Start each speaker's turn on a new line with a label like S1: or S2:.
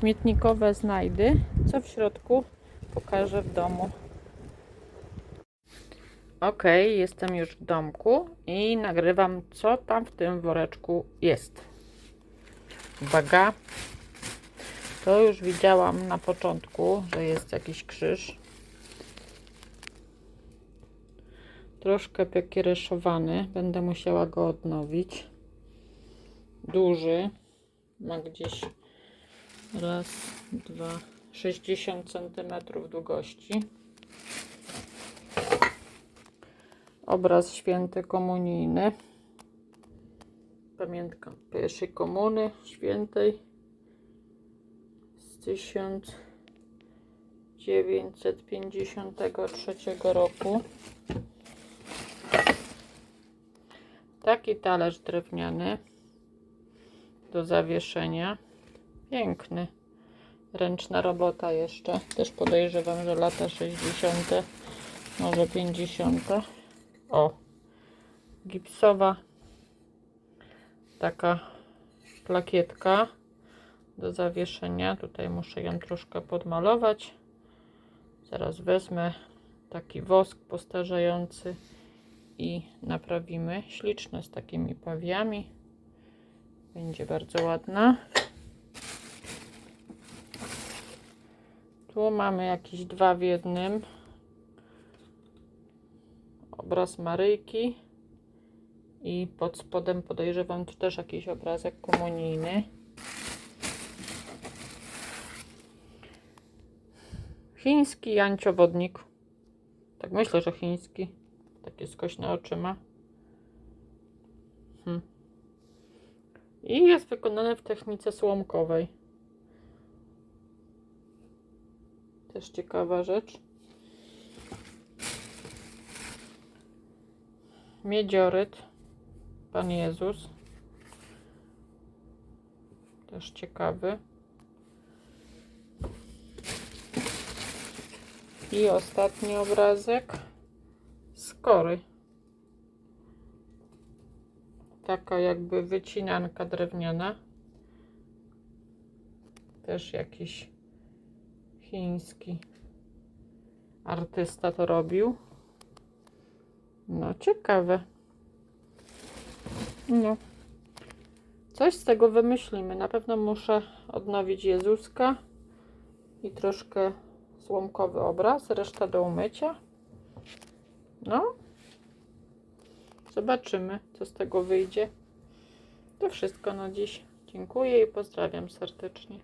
S1: śmietnikowe znajdy. Co w środku pokażę w domu. Ok, jestem już w domku i nagrywam, co tam w tym woreczku jest. Uwaga. To już widziałam na początku, że jest jakiś krzyż. Troszkę pekiereszowany. Będę musiała go odnowić. Duży. Ma gdzieś raz, dwa, 60 cm długości. Obraz święty komunijny. Pamiętka pierwszej komuny świętej z 1953 roku. Taki talerz drewniany do zawieszenia. Piękny. Ręczna robota jeszcze. Też podejrzewam, że lata 60., może 50. O, gipsowa taka plakietka do zawieszenia. Tutaj muszę ją troszkę podmalować. Zaraz wezmę taki wosk postarzejący i naprawimy. Śliczne z takimi pawiami. Będzie bardzo ładna. Mamy jakieś dwa w jednym. Obraz Maryjki. I pod spodem podejrzewam tu też jakiś obrazek komunijny. Chiński janciowodnik. Tak myślę, że chiński. Takie skośne oczy ma. Hmm. I jest wykonany w technice słomkowej. Też ciekawa rzecz. Miedzioryt. Pan Jezus. Też ciekawy. I ostatni obrazek. Skory. Taka jakby wycinanka drewniana. Też jakiś chiński artysta to robił. No, ciekawe. No. Coś z tego wymyślimy. Na pewno muszę odnowić Jezuska i troszkę słomkowy obraz, reszta do umycia. No. Zobaczymy, co z tego wyjdzie. To wszystko na dziś. Dziękuję i pozdrawiam serdecznie.